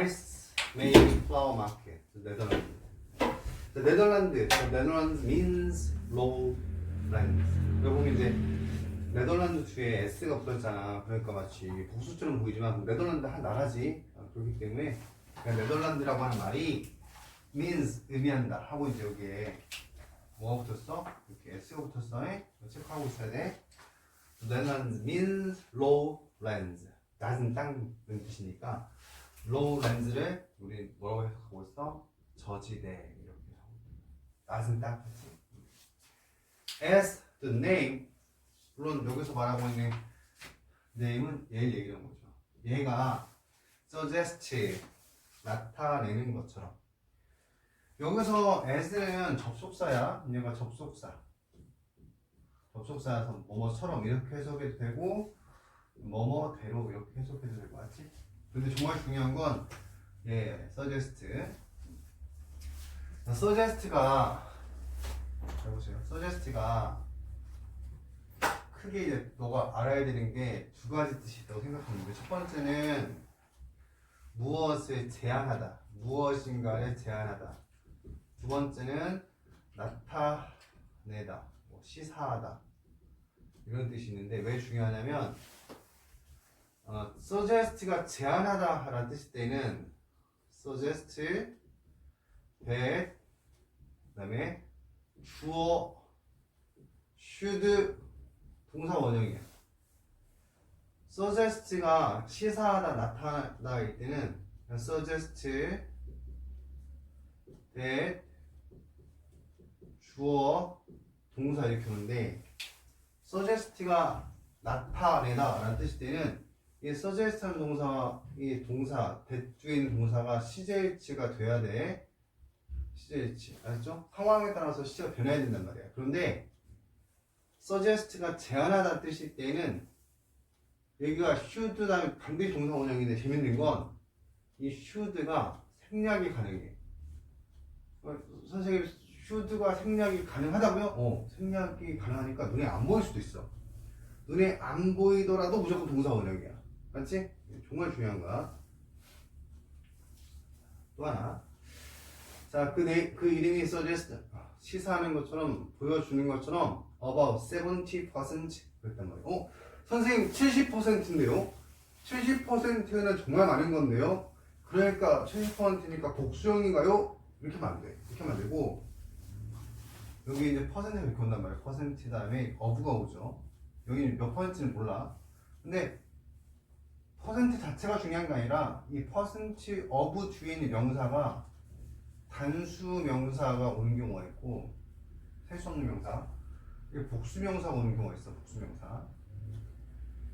rice made flour market. 네덜란드. 자, 네덜란드. 자, 네덜란드 means lowlands. 여기 보면 이제 네덜란드 뒤에 S가 붙었잖아. 그러니까 마치 복수처럼 보이지만 네덜란드 한 나라지. 아, 그렇기 때문에 그냥 네덜란드라고 하는 말이 means 의미한다 하고 이제 여기에 뭐가 붙었어? 이렇게 S가 붙었어. 에? 이거 체크하고 있어야 돼. 네덜란드 means lowlands. 낮은 땅은 뜻이니까 lowlands를 우리 뭐라고 해석하고 있어? 저지대 이렇게 있어. 낮은 땅. 그치? As the name 물론 여기서 말하고 있는 name은 얘를 얘기하는 거죠. 얘가 suggest 나타내는 것처럼 여기서 as는 접속사야. 얘가 접속사. 접속사여서 뭐뭐처럼 이렇게 해석해도 되고 뭐뭐대로 이렇게 해석해도 될것 같지? 근데 정말 중요한 건 예, suggest. 자, suggest가 해보세요. suggest가 크게 이제 너가 알아야 되는 게 두 가지 뜻이 있다고 생각하는데 첫 번째는 무엇을 제한하다, 무엇인가를 제한하다. 두 번째는 나타내다, 뭐 시사하다 이런 뜻이 있는데 왜 중요하냐면 어, suggest가 제한하다 라는 뜻일 때는 suggest that 그다음에 주어 should 동사 원형이야. suggest가 시사하다 나타나일 때는 suggest that 주어 동사 이렇게 오는데 suggest가 나타내다 라는 뜻일 때는 이 suggest하는 동사 이 동사 대주에 동사가 시제일치가 돼야 돼 시제일치 알았죠? 상황에 따라서 시제가 변해야 된단 말이야 그런데 suggest가 제안하다 뜻일 때는 여기가 should 다음에 반드시 동사 원형인데 재밌는 건이 should가 생략이 가능해. 어, 선생님 should가 생략이 가능하다고요? 어, 생략이 가능하니까 눈에 안 보일 수도 있어. 눈에 안 보이더라도 무조건 동사 원형이야. 맞지? 정말 중요한 거야. 또 하나. 자, 그, 네, 그 이름이 suggest. 시사하는 것처럼, 보여주는 것처럼, about 70% 그랬단 말이에요. 어? 선생님 70%인데요? 70%는 정말 많은 건데요? 그러니까 70%니까 복수형인가요? 이렇게 하면 안 돼. 이렇게 하면 안 되고, 여기 이제 퍼센트가 이렇게 온단 말이에요. 퍼센트 다음에 어부가 오죠. 여기는 몇 퍼센트는 몰라. 근데 퍼센트 자체가 중요한 게 아니라 이 퍼센트 어부 뒤에 있는 명사가 단수 명사가 오는 경우가 있고 셀 수 없는 명사 이게 복수 명사가 오는 경우가 있어 복수 명사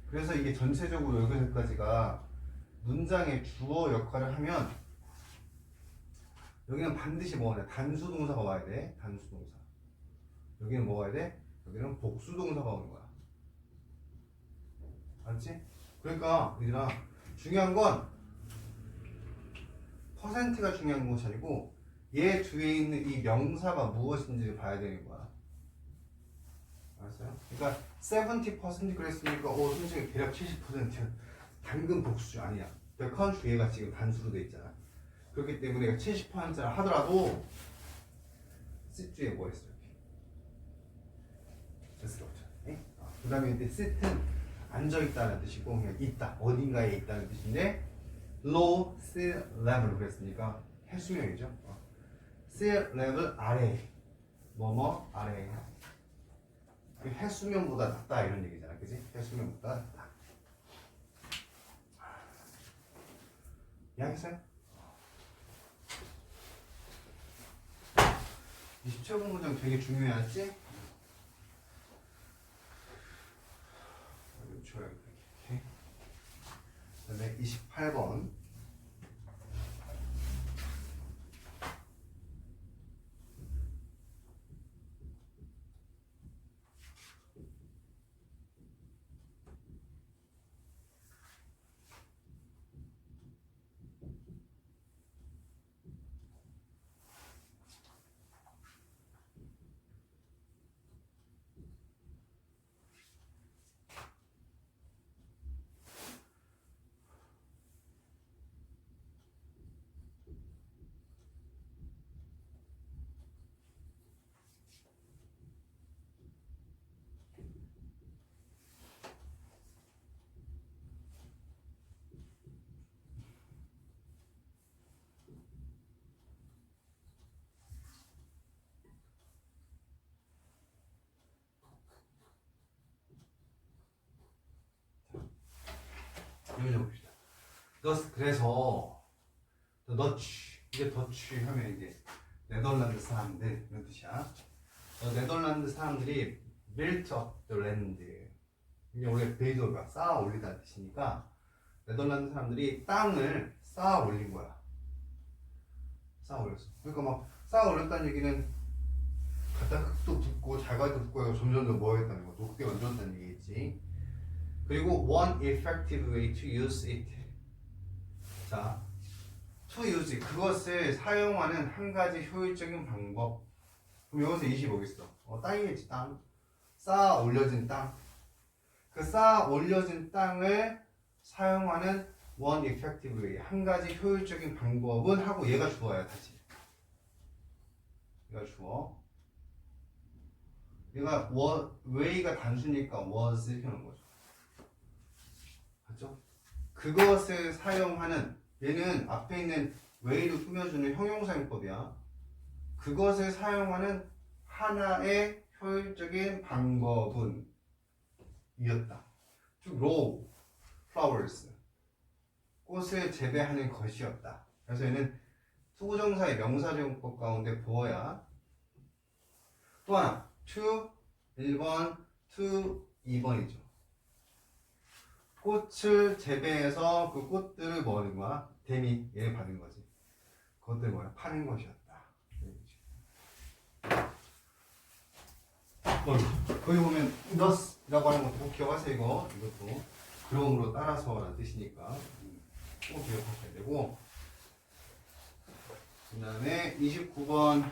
그래서 이게 전체적으로 여기서까지가 문장의 주어 역할을 하면 여기는 반드시 뭐가 돼? 단수 동사가 와야 돼 단수 동사 여기는 뭐 와야 돼? 여기는 복수 동사가 오는 거야 알지? 그러니까 얘들아 중요한 건 퍼센트가 중요한 것이 아니고 얘 뒤에 있는 이 명사가 무엇인지를 봐야 되는 거야. 알았어요? 그러니까 70% 그랬으니까 어 선생님 대략 70% 당근 복수 아니야. 백헌 주얘가 지금 단수로 돼 있잖아. 그렇기 때문에 70%라 하더라도 주에 뭐 이렇게. 됐을 없죠. 그 다음에 이제 sit은 앉아 있다는 뜻이고 그냥 있다 어딘가에 있다는 뜻인데 low sea level 그랬으니까 해수면이죠. 어. sea level 아래 뭐뭐 아래 그 해수면보다 낮다 이런 얘기잖아, 그지? 해수면보다 낮다. 이해하겠어요? 27번 문장 되게 중요하지? 이렇게. 그 다음에 28번. 그래서 the Dutch 이게 더치 하면 이제 네덜란드 사람들 이런 뜻이야. 어, 네덜란드 사람들이 built up the land. 이게 원래 베이더가 쌓아 올리다는 뜻이니까 네덜란드 사람들이 땅을 쌓아 올린 거야. 쌓아 올렸어. 그러니까 막 쌓아 올렸다는 얘기는 갖다 흙도 붓고 자갈도 붓고 점점 더 뭐하겠다는 거. 녹게 얹었다는 얘기겠지. 그리고 one effective way to use it. 자, use 그것을 사용하는 한 가지 효율적인 방법. 그럼 여기서 25겠어. 어, 땅이겠지 땅. 쌓아 올려진 땅. 그 쌓아 올려진 땅을 사용하는 one effective 한 가지 효율적인 방법은 하고 얘가 주어야 다시. 얘가 주어. 얘가 워, way가 단수니까 was 이렇게 하는 거죠. 맞죠? 그것을 사용하는 얘는 앞에 있는 way를 꾸며주는 형용사용법이야. 그것을 사용하는 하나의 효율적인 방법은 이었다. to grow flowers. 꽃을 재배하는 것이었다. 그래서 얘는 투부정사의 명사용법 가운데 보어야. 또 하나, to 1번, to 2번이죠. 꽃을 재배해서 그 꽃들을 뭐 하는 거야? 대미, 얘 받은 거지. 그것들 뭐야? 파는 것이었다. 어, 거기 보면 thus라고 하는 것도 꼭 기억하세요 이거 이것도 그럼으로 따라서라는 뜻이니까 음, 꼭 기억하셔야 되고 그 다음에 29번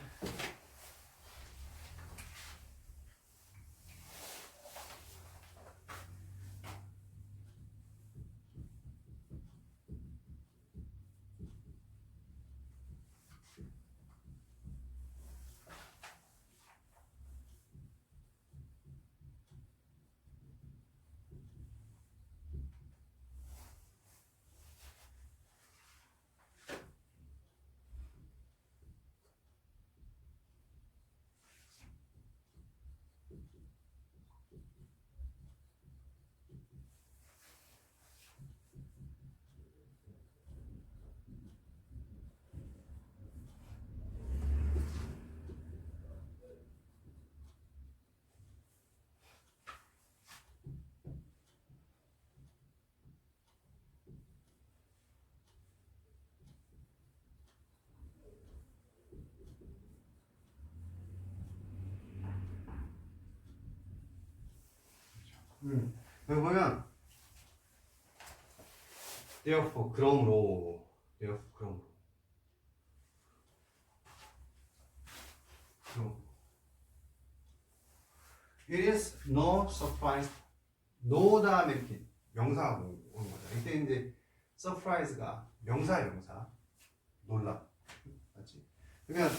음. 보면 therefore 그러므로 therefore 그러므로. It is no surprise. No 다음에 이렇게 명사가 오는 거죠. 이때 이제 surprise가 명사야 명사. 놀라 맞지? 그러면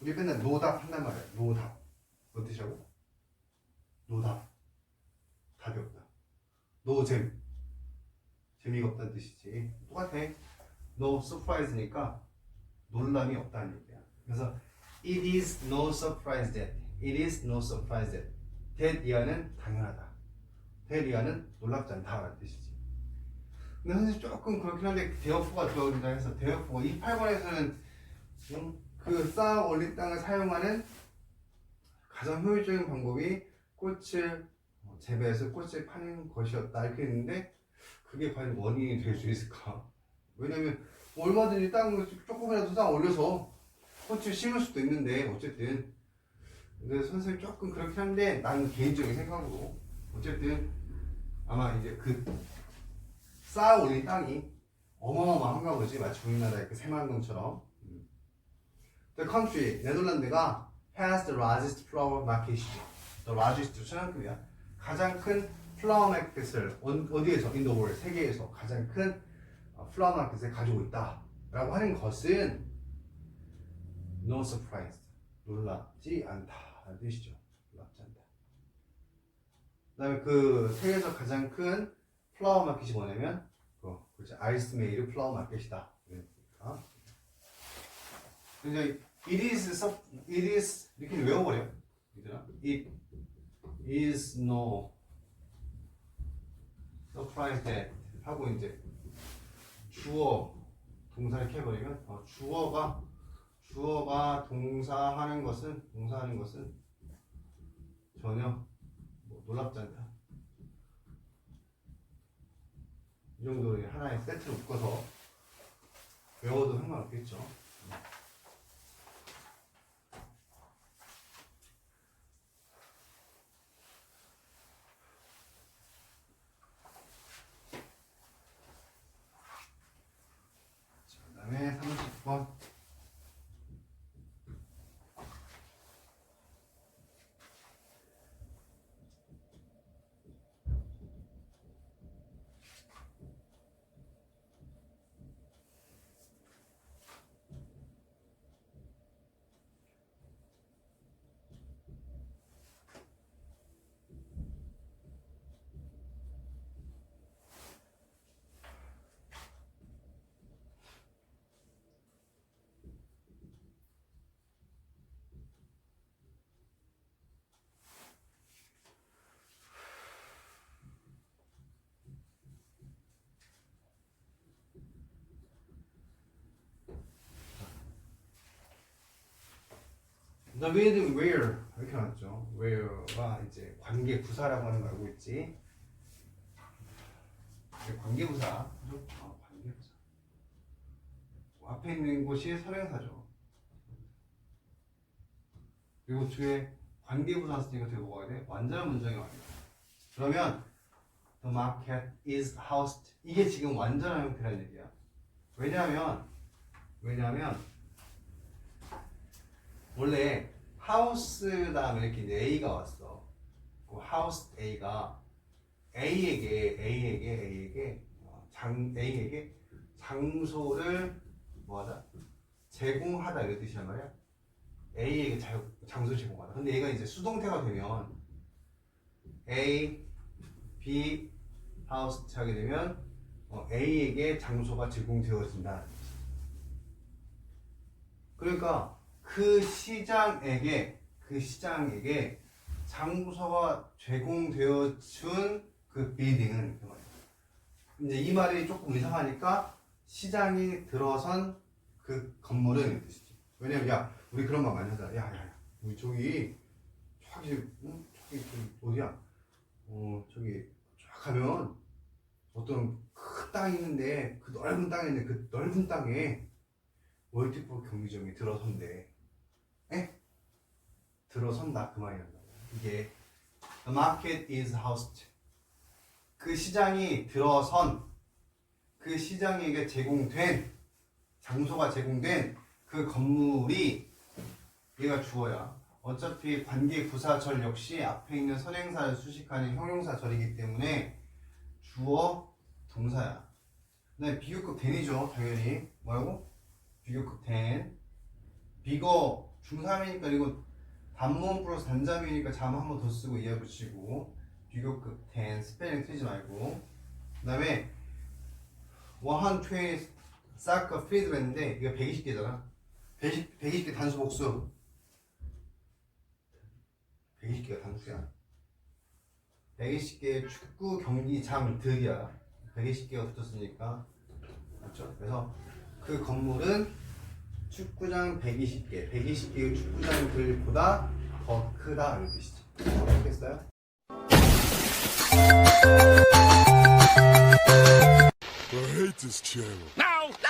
우리 맨날 노답 한단 말이야. 노답. 뭔 뜻이라고? 노답 없다. 노잼. 재미가 없다는 뜻이지. 똑같아. no surprise니까 놀람이 없다는 얘기야. 그래서 it is no surprise that. it is no surprise that. that 이하는 당연하다. that 이하는 놀랍지 않다 라는 뜻이지. 근데 선생님 조금 그렇긴 한데 대어프가 들어온다 해서 대어프가 이 8번에서는 음, 그 쌓아 올린 땅을 사용하는 가장 효율적인 방법이 꽃을 어, 재배해서 꽃을 파는 것이었다. 이렇게 했는데 그게 과연 원인이 될 수 있을까? 왜냐면 얼마든지 땅을 조금이라도 땅 올려서 꽃을 심을 수도 있는데 어쨌든. 근데 선생님 조금 그렇긴 한데 나는 개인적인 생각으로 어쨌든 아마 이제 그 쌓아 올린 땅이 어마어마한가 보지. 마치 우리나라의 그 새만금처럼. 음. The country 네덜란드가 has the largest flower market the largest 순환급이야 가장 큰 플라워 마켓을 어- 어디에서 인도 월 세계에서 가장 큰 어, 플라워 마켓을 가지고 있다라고 하는 것은 no surprise 놀랍지 않다라는 뜻이죠. 놀랍지 않다. 그다음에 그 세계에서 가장 큰 플라워 마켓이 뭐냐면 그 그렇지 아이스메이르 플라워 마켓이다. 그러니까 이제 it is it is 이렇게 외워버려. 얘들아. it is no surprise that 하고 이제 주어 동사를 해버리면 어, 주어가 주어가 동사하는 것은 동사하는 것은 전혀 뭐 놀랍지 않다. 이 정도 하나의 세트로 묶어서 외워도 상관없겠죠. 그 다음에 30번. The with where 이렇게 나왔죠. where가 이제 관계 부사라고 하는 거 알고 있지? 이제 관계 부사. 그죠? 어, 관계 부사. 앞에 있는 곳이 선행사죠. 그리고 뒤에 관계 부사 쓰니까 되게 뭐가 돼? 완전한 문장이 와요. 그러면 the market is housed 이게 지금 완전한 형태라는 얘기야. 왜냐하면 왜냐하면 원래 하우스 다음에 이렇게 A가 왔어. 그 하우스 A가 A에게 A에게 A에게 어, 장 A에게 장소를 뭐하다 제공하다 이런 뜻이란 말이야. A에게 자, 장소 제공하다. 근데 얘가 이제 수동태가 되면 A, B, 하우스 하게 되면 어, A에게 장소가 제공되어진다. 그러니까 그 시장에게 그 시장에게 장소가 제공되어 준 그 빌딩은. 이제 이 말이 조금 이상하니까 시장이 들어선 그 건물은 뜻이지. 왜냐면 야 우리 그런 말 많이 하잖아. 야야야 우리 저기 저기 응? 저기 어디야? 어 저기 쫙 가면 어떤 큰 땅이 있는데 그 넓은 땅이 있는데 그 넓은 땅에 월드컵 경기장이 들어선대. 에? 들어선다 그 말이란다. 이게 the market is housed. 그 시장이 들어선 그 시장에게 제공된 장소가 제공된 그 건물이 얘가 주어야. 어차피 관계 부사절 역시 앞에 있는 선행사를 수식하는 형용사절이기 때문에 주어 동사야. 네, 비교급 된이죠, 당연히. 뭐라고? 비교급 된. 비거 중3이니까 이거 단모음 플러스 단자음이니까 잠한번 더 쓰고 이해 붙이고 비교급 된 스펠링 틀지 말고. 그 다음에 트웨이 사커 필드 했는데 이거 120개잖아. 120, 120개 단수 복수. 120개가 단수야. 120개의 축구 경기장들이야. 120개가 붙었으니까. 맞죠? 그래서 그 건물은 축구장 120개, 120개의 축구장들보다 더 크다 이런 뜻이죠. 알겠어요? I hate this channel. No, no!